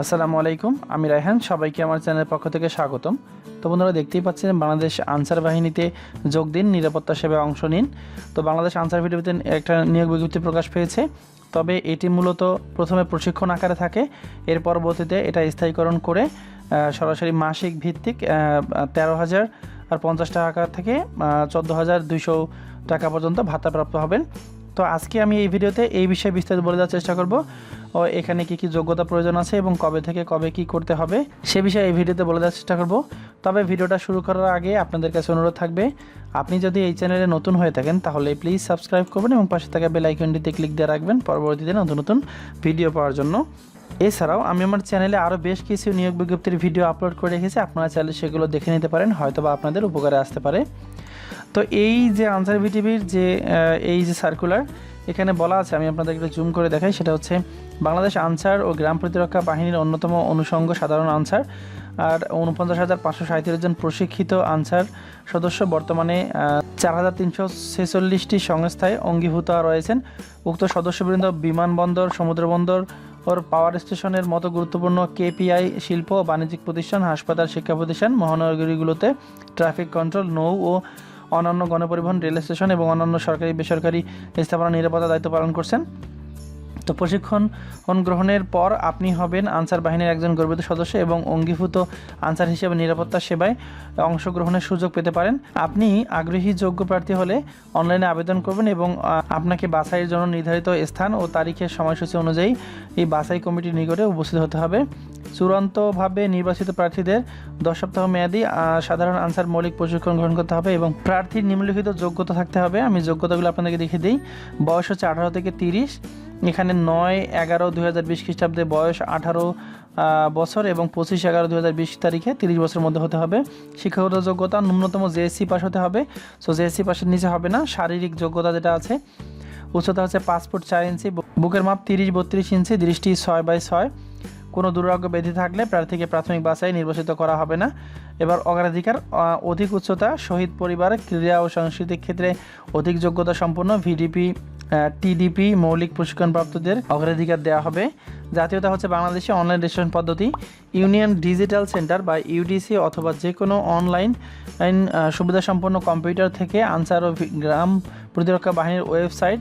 আসসালামু আলাইকুম, আমি রায়হান, সবাইকে আমার চ্যানেলের পক্ষ থেকে স্বাগতম। তো বন্ধুরা, দেখতেই পাচ্ছেন বাংলাদেশ আনসার বাহিনীতে যোগ দিন, নিরাপত্তা সেবায় অংশ নিন। তো বাংলাদেশ আনসার ভিডিওতে একটা নিয়োগ বিজ্ঞপ্তি প্রকাশ পেয়েছে। তবে এটি মূলত প্রথমে প্রশিক্ষণ আকারে থাকে, এর পরবর্তীতে এটা স্থায়ীকরণ করে সরাসরি মাসিক ভিত্তিক তেরো হাজার আর পঞ্চাশ টাকা থেকে চোদ্দ হাজার দুইশো টাকা পর্যন্ত ভাতাপ্রাপ্ত হবেন। তো আজকে আমি এই ভিডিওতে এই বিষয়ে বিস্তারিত বলে দেওয়ার চেষ্টা করব। ও, এখানে কি কি যোগ্যতা প্রয়োজন আছে এবং কবে থেকে কবে কি করতে হবে সে বিষয়ে এই ভিডিওতে বলে দেওয়ার চেষ্টা করব। তবে ভিডিওটা শুরু করার আগে আপনাদের কাছে অনুরোধ থাকবে, আপনি যদি এই চ্যানেলে নতুন হয়ে থাকেন তাহলে প্লিজ সাবস্ক্রাইব করবেন এবং পাশে থাকা বেল আইকনটিতে ক্লিক দিয়ে রাখবেন পরবর্তীতে নতুন নতুন ভিডিও পাওয়ার জন্য। এছাড়াও আমি আমার চ্যানেলে আরও বেশ কিছু নিয়োগ বিজ্ঞপ্তির ভিডিও আপলোড করে রেখেছি, আপনারা চাইলে সেগুলো দেখে নিতে পারেন, হয়তোবা আপনাদের উপকারে আসতে পারে। তো এই যে আনসার ভিটিভির যে এই যে সার্কুলার এখানে বলা আছে, আমি আপনাদের একটু জুম করে দেখাই, সেটা হচ্ছে বাংলাদেশ আনসার ও গ্রাম প্রতিরক্ষা বাহিনীর অন্যতম অনুষঙ্গ সাধারণ আনসার আর উনপঞ্চাশ হাজার পাঁচশো সাঁত্রিশ জন প্রশিক্ষিত আনসার সদস্য বর্তমানে চার হাজার তিনশো ছেচল্লিশটি সংস্থায় অঙ্গীভূত রয়েছেন। উক্ত সদস্যবৃন্দ বিমানবন্দর সমুদ্রবন্দর ওর পাওয়ার স্টেশনের মতো গুরুত্বপূর্ণ কেপিআই শিল্প ও বাণিজ্যিক প্রতিষ্ঠান, হাসপাতাল, শিক্ষা প্রতিষ্ঠান, মহানগরীগুলোতে ট্রাফিক কন্ট্রোল, নৌ ও অন্যান্য গণপরিবহন রেল স্টেশন এবং অন্যান্য সরকারি বেসরকারি স্থাপনা নিরাপত্তা দায়িত্ব পালন করছেন। তো প্রশিক্ষণ গ্রহণের পর আপনি হবেন আনসার বাহিনীর একজন গর্বিত সদস্য এবং অঙ্গীভূত আনসার হিসেবে নিরাপত্তা সেবায় অংশগ্রহণের সুযোগ পেতে পারেন। আপনি আগ্রহী যোগ্য প্রার্থী হলে অনলাইনে আবেদন করবেন এবং আপনাকে বাছাইয়ের জন্য নির্ধারিত স্থান ও তারিখের সময়সূচি অনুযায়ী এই বাছাই কমিটির নিকটে উপস্থিত হতে হবে। চূড়ান্তভাবে নির্বাচিত প্রার্থীদের দশ সপ্তাহ মেয়াদী সাধারণ আনসার মৌলিক প্রশিক্ষণ গ্রহণ করতে হবে এবং প্রার্থীর নিম্নলিখিত যোগ্যতা থাকতে হবে। আমি যোগ্যতাগুলো আপনাদেরকে দেখিয়ে দিই। বয়স হচ্ছে আঠারো থেকে তিরিশ। এখানে নয় এগারো দুই হাজার বিশ খ্রিস্টাব্দে বয়স আঠারো বছর এবং পঁচিশ এগারো দু হাজার বিশ তারিখে তিরিশ বছরের মধ্যে হতে হবে। শিক্ষাগত যোগ্যতা ন্যূনতম জেএসসি পাস হতে হবে। সো জেএসসি পাসের নিচে হবে না, শারীরিক যোগ্যতা যেটা আছে, উচ্চতা হচ্ছে পাসপোর্ট চার ইঞ্চি বুকের মাপ তিরিশ বত্রিশ ইঞ্চি, দৃষ্টি ছয় বাই ছয়। কোনো দুরারোগ্য ব্যাধি থাকলে প্রার্থীকে প্রাথমিক বাছাই নির্বাচিত করা হবে না। এবার অগ্রাধিকার অধিক উচ্চতা, শহীদ পরিবার, ক্রীড়া ও সাংস্কৃতিক ক্ষেত্রে অধিক যোগ্যতা সম্পন্ন, ভিডিপি টিডিপি মৌলিক প্রশিক্ষণপ্রাপ্তদের অগ্রাধিকার দেওয়া হবে। জাতীয়তা হচ্ছে বাংলাদেশে অনলাইন রেজিস্ট্রেশন পদ্ধতি। ইউনিয়ন ডিজিটাল সেন্টার বা ইউডিসি অথবা যে কোনো অনলাইন সুবিধাসম্পন্ন কম্পিউটার থেকে আনসার ও গ্রাম প্রতিরক্ষা বাহিনীর ওয়েবসাইট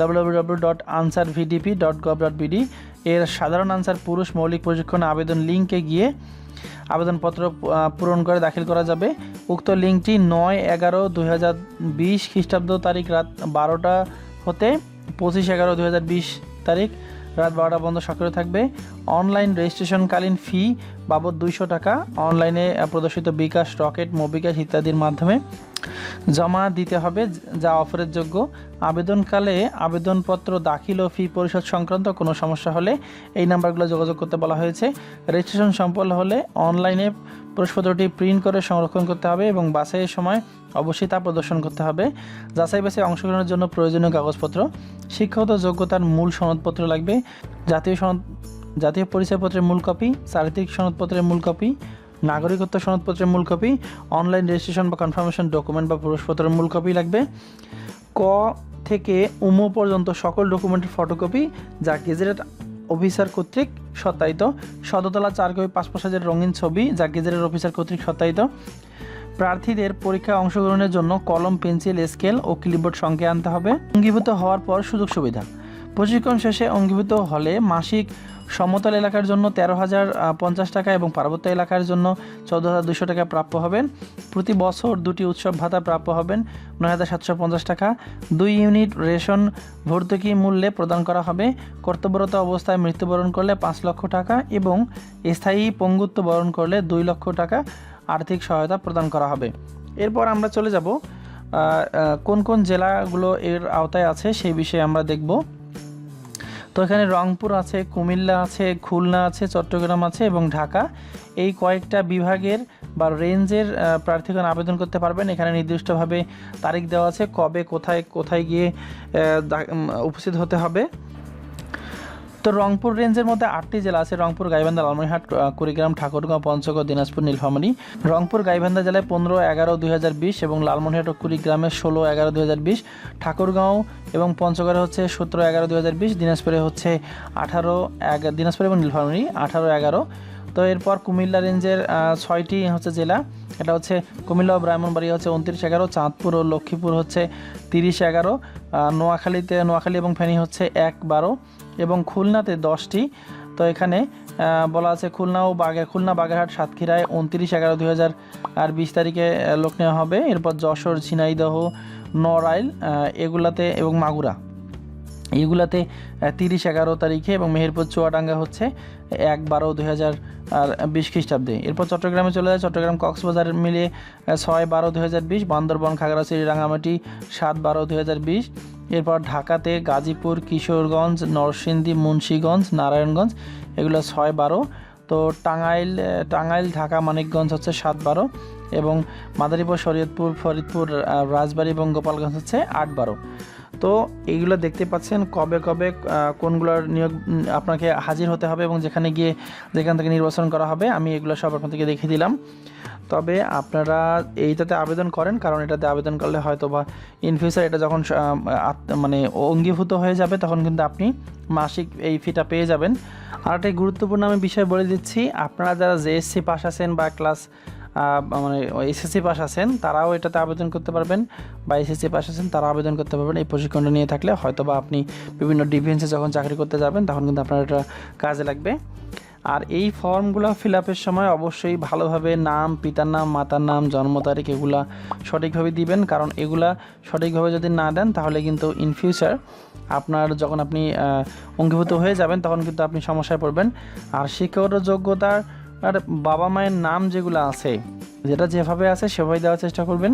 www.ansarvdp.gov.bd এর সাধারণ আনসার পুরুষ মৌলিক প্রশিক্ষণ আবেদন লিঙ্কে গিয়ে আবেদনপত্র পূরণ করে দাখিল করা যাবে। উক্ত লিঙ্কটি নয় এগারো দুই হাজার বিশ খ্রিস্টাব্দ তারিখ রাত বারোটা হতে পঁচিশ এগারো দু তারিখ রাত বারোটা পর্যন্ত সক্রিয় থাকবে। অনলাইন রেজিস্ট্রেশনকালীন ফি বাবদ দুইশো টাকা। অনলাইনে প্রদর্শিত বিকাশ, রকেট, মোবিকাশ ইত্যাদির মাধ্যমে জমা দিতে হবে, যা অফারের যোগ্য। আবেদনকালে আবেদনপত্র, দাখিল ও ফি পরিশোধ সংক্রান্ত কোনো সমস্যা হলে এই নাম্বারগুলো যোগাযোগ করতে বলা হয়েছে। রেজিস্ট্রেশন সম্পন্ন হলে অনলাইনে প্রশ্নপত্রটি প্রিন্ট করে সংরক্ষণ করতে হবে এবং বাছাইয়ের সময় অবশ্যই তা প্রদর্শন করতে হবে। যাচাই বাছাই অংশগ্রহণের জন্য প্রয়োজনীয় কাগজপত্র, শিক্ষাগত যোগ্যতার মূল সনদপত্র লাগবে, জাতীয় সনদ, জাতীয় পরিচয়পত্রের মূল কপি, চারিত্রিক সনদপত্রের মূল কপি নাগরিকত্ব সনদপত্রের মূল কপি অনলাইন রেজিস্ট্রেশন বা কনফার্মেশন ডকুমেন্ট বা পুরস্পত্রের মূল কপি লাগবে। ক থেকে উমো পর্যন্ত সকল ডকুমেন্টের ফটোকপি যা গেজেটেড অফিসার কর্তৃক সত্যায়িত, সদতলা চার কপি পাসপোর্ট সাইজের রঙিন ছবি যা গেজেটেড অফিসার কর্তৃক সত্যায়িত। প্রার্থীদের পরীক্ষায় অংশগ্রহণের জন্য কলম, পেন্সিল স্কেল ও ক্লিপবোর্ড সঙ্গে আনতে হবে। অঙ্গীভূত হওয়ার পর সুযোগ সুবিধা। প্রশিক্ষণ শেষে অঙ্গীভূত হলে মাসিক সমতল এলাকার জন্য তেরো হাজার পঞ্চাশ টাকা এবং পার্বত্য এলাকার জন্য চৌদ্দ হাজার দুশো টাকা প্রাপ্য হবেন। প্রতি বছর দুটি উৎসব ভাতা প্রাপ্য হবেন, নয় হাজার সাতশো পঞ্চাশ টাকা। দুই ইউনিট রেশন ভর্তুকি মূল্যে প্রদান করা হবে। কর্তব্যরত অবস্থায় মৃত্যুবরণ করলে পাঁচ লক্ষ টাকা এবং স্থায়ী পঙ্গুত্ব বরণ করলে দুই লক্ষ টাকা আর্থিক সহায়তা প্রদান করা হবে। এরপর আমরা চলে যাব কোন কোন জেলাগুলো এর আওতায় আছে সেই বিষয়ে আমরা দেখব। এখানে রংপুর আছে, কুমিল্লা আছে, খুলনা আছে, চট্টগ্রাম আছে এবং ঢাকা। এই কয়েকটা বিভাগের বা রেঞ্জের প্রার্থীগণ আবেদন করতে পারবেন। এখানে নির্দিষ্টভাবে তারিখ দেওয়া আছে, কবে, কোথায় কোথায় গিয়ে উপস্থিত হতে হবে। তো রংপুর রেঞ্জের মধ্যে আটটি জেলা আছে। রংপুর, গাইবান্ধা, লালমনিরহাট কুড়িগ্রাম, ঠাকুরগাঁও, পঞ্চগড়, দিনাজপুর, নীলফামারী। রংপুর, গাইবান্ধা জেলায় পনেরো, এগারো, দুই এবং লালমনিরহাট ও কুড়িগ্রামে ষোলো, এগারো, দুই ঠাকুরগাঁও এবং পঞ্চগড়ে হচ্ছে সতেরো, এগারো, দুই দিনাজপুরে হচ্ছে আঠারো দিনাজপুর এবং নীলফামারী, আঠারো, এগারো। তো এরপর কুমিল্লা রেঞ্জের ছয়টি হচ্ছে জেলা। এটা হচ্ছে কুমিল্লা ও ব্রাহ্মণবাড়িয়া হচ্ছে উনত্রিশ, এগারো, চাঁদপুর ও লক্ষ্মীপুর হচ্ছে তিরিশ, এগারো। নোয়াখালীতে, নোয়াখালী এবং ফেনী হচ্ছে এক, বারো। এবং খুলনাতে দশটি। তো এখানে বলা আছে খুলনা ও বাগে খুলনা বাগেরহাট সাতক্ষীরায় উনত্রিশ এগারো দুই আর বিশ তারিখে লোক নেওয়া হবে। এরপর যশোর ঝিনাইদহ নড়াইল এগুলাতে এবং মাগুরা। এইগুলাতে তিরিশ এগারো তারিখে এবং মেহেরপুর চুয়াডাঙ্গা হচ্ছে এক বারো দুই আর বিশ খ্রিস্টাব্দে। এরপর চট্টগ্রামে চলে যায় চট্টগ্রাম কক্সবাজার আহ, ছয় বারো দুই বিশ বান্দরবন খাগড়াছড়ি রাঙামাটি সাত বারো দুই বিশ। এরপর ঢাকাতে গাজীপুর, কিশোরগঞ্জ, নরসিংদী, মুন্সীগঞ্জ, নারায়ণগঞ্জ, এগুলো ছয় বারো। তো টাঙ্গাইল টাঙ্গাইল, ঢাকা, মানিকগঞ্জ হচ্ছে সাত বারো এবং মাদারীপুর, শরীয়তপুর, ফরিদপুর রাজবাড়ী এবং গোপালগঞ্জ হচ্ছে আট বারো। তো এইগুলো দেখতে পাচ্ছেন কবে কবে কোনগুলোর নিয়োগ আপনাকে হাজির হতে হবে এবং যেখানে গিয়ে যেখান থেকে নির্বাচন করা হবে, আমি এগুলো সব আপনাদেরকে দেখিয়ে দিলাম। তবে আপনারা এইটাতে আবেদন করেন, কারণ এটাতে আবেদন করলে হয়তো বা ইন ফিউচার এটা যখন মানে অঙ্গীভূত হয়ে যাবে, তখন কিন্তু আপনি মাসিক এই ফিটা পেয়ে যাবেন। আর একটা গুরুত্বপূর্ণ আমি বিষয় বলে দিচ্ছি, আপনারা যারা জেএসসি পাস আছেন বা ক্লাস মানে এসএসসি পাস আছেন, তারাও এটাতে আবেদন করতে পারবেন বা এসএসসি পাস আছেন তারা আবেদন করতে পারবেন। এই প্রশিক্ষণটা নিয়ে থাকলে হয়তো বা আপনি বিভিন্ন ডিফেন্সে যখন চাকরি করতে যাবেন, তখন কিন্তু আপনার এটা কাজে লাগবে। আর এই ফর্মগুলো ফিল আপের সময় অবশ্যই ভালোভাবে নাম, পিতার নাম, মাতার নাম, জন্ম তারিখ এগুলা সঠিকভাবে দিবেন। কারণ এগুলা সঠিকভাবে যদি না দেন, তাহলে কিন্তু ইন ফিউচার আপনার যখন আপনি অঙ্গীভূত হয়ে যাবেন, তখন কিন্তু আপনি সমস্যায় পড়বেন। আর শিক্ষাগত যোগ্যতার আর বাবা মায়ের নাম যেগুলো আছে যেটা যেভাবে আছে সেভাবে দেওয়ার চেষ্টা করবেন।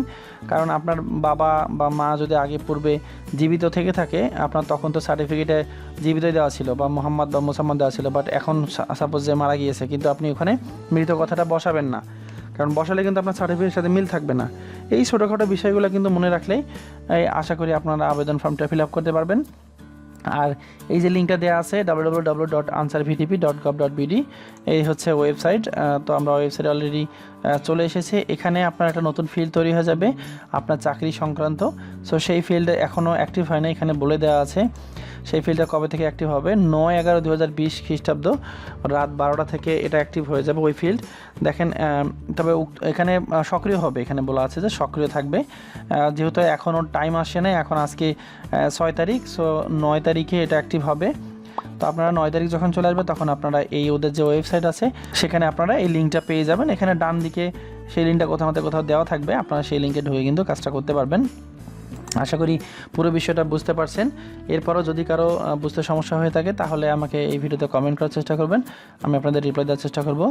কারণ আপনার বাবা বা মা যদি আগে পূর্বে জীবিত থেকে থাকে, আপনার তখন তো সার্টিফিকেটে জীবিতই দেওয়া ছিল বা মোহাম্মদ বা মুসাম্মদ দেওয়া ছিল। বাট এখন সাপোজ যে মারা গিয়েছে, কিন্তু আপনি ওখানে মৃত কথাটা বসাবেন না। কারণ বসালে কিন্তু আপনার সার্টিফিকেটের সাথে মিল থাকবে না। এই ছোটোখাটো বিষয়গুলো কিন্তু মনে রাখলেই আশা করি আপনারা আবেদন ফর্মটা ফিল আপ করতে পারবেন। আর এই যে লিঙ্কটা দেওয়া আছে W dot Ansar VDP dot gov dot BD এই হচ্ছে ওয়েবসাইট তো আমরা ওয়েবসাইট অলরেডি চলে এসেছে। এখানে আপনার একটা নতুন ফিল্ড তৈরি হয়ে যাবে, আপনার চাকরি সংক্রান্ত। সো সেই ফিল্ড এখনও অ্যাক্টিভ হয় না এখানে বলে দেওয়া আছে। সেই ফিল্ডটা কবে থেকে অ্যাক্টিভ হবে? নয় এগারো দু হাজার বিশ খ্রিস্টাব্দ রাত বারোটা থেকে এটা অ্যাক্টিভ হয়ে যাবে ওই ফিল্ড দেখেন তবে এখানে সক্রিয় হবে। এখানে বলা আছে যে সক্রিয় থাকবে। যেহেতু এখনও টাইম আসে না এখন আজকে ছয় তারিখ সো নয় তারিখে এটা অ্যাক্টিভ হবে। তো আপনারা নয় তারিখ যখন চলে আসবে, তখন আপনারা এই ওদের যে ওয়েবসাইট আছে, সেখানে আপনারা এই লিঙ্কটা পেয়ে যাবেন। এখানে ডান দিকে সেই লিঙ্কটা কোথাও কোথাও দেওয়া থাকবে। আপনারা সেই লিঙ্কে ঢুকে কিন্তু কাজটা করতে পারবেন। আশা করি পুরো বিষয়টা বুঝতে পারছেন। এরপরও যদি কারও বুঝতে সমস্যা হয়ে থাকে, তাহলে আমাকে এই ভিডিওতে কমেন্ট করার চেষ্টা করবেন। আমি আপনাদের রিপ্লাই দেওয়ার চেষ্টা করব।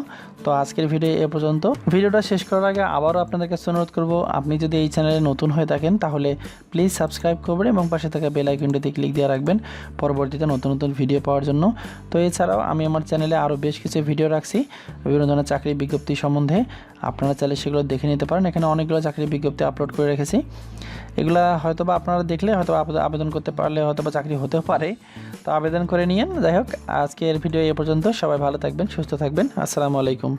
তো আজকের ভিডিও এ পর্যন্ত। ভিডিওটা শেষ করার আগে আবারও আপনাদের কাছে অনুরোধ করব, আপনি যদি এই চ্যানেলে নতুন হয়ে থাকেন, তাহলে প্লিজ সাবস্ক্রাইব করবেন এবং পাশে থাকা বেল আইকনটিতে ক্লিক দিয়ে রাখবেন পরবর্তীতে নতুন নতুন ভিডিও পাওয়ার জন্য। তো এছাড়াও আমি আমার চ্যানেলে আরও বেশ কিছু ভিডিও রাখছি বিভিন্ন ধরনের চাকরির বিজ্ঞপ্তি সম্বন্ধে। আপনারা চাইলে সেগুলো দেখে নিতে পারেন। এখানে অনেকগুলো চাকরির বিজ্ঞপ্তি আপলোড করে রেখেছি। এগুলা হয়তো বা আপনারা দেখলে হয়তো আবেদন- আবেদন করতে পারলে হয়তো বা চাকরি হতে পারে। তো আবেদন করে নিয়েন। যাই হোক, আজকের ভিডিও এ পর্যন্ত। সবাই ভালো থাকবেন, সুস্থ থাকবেন। আসসালামু আলাইকুম।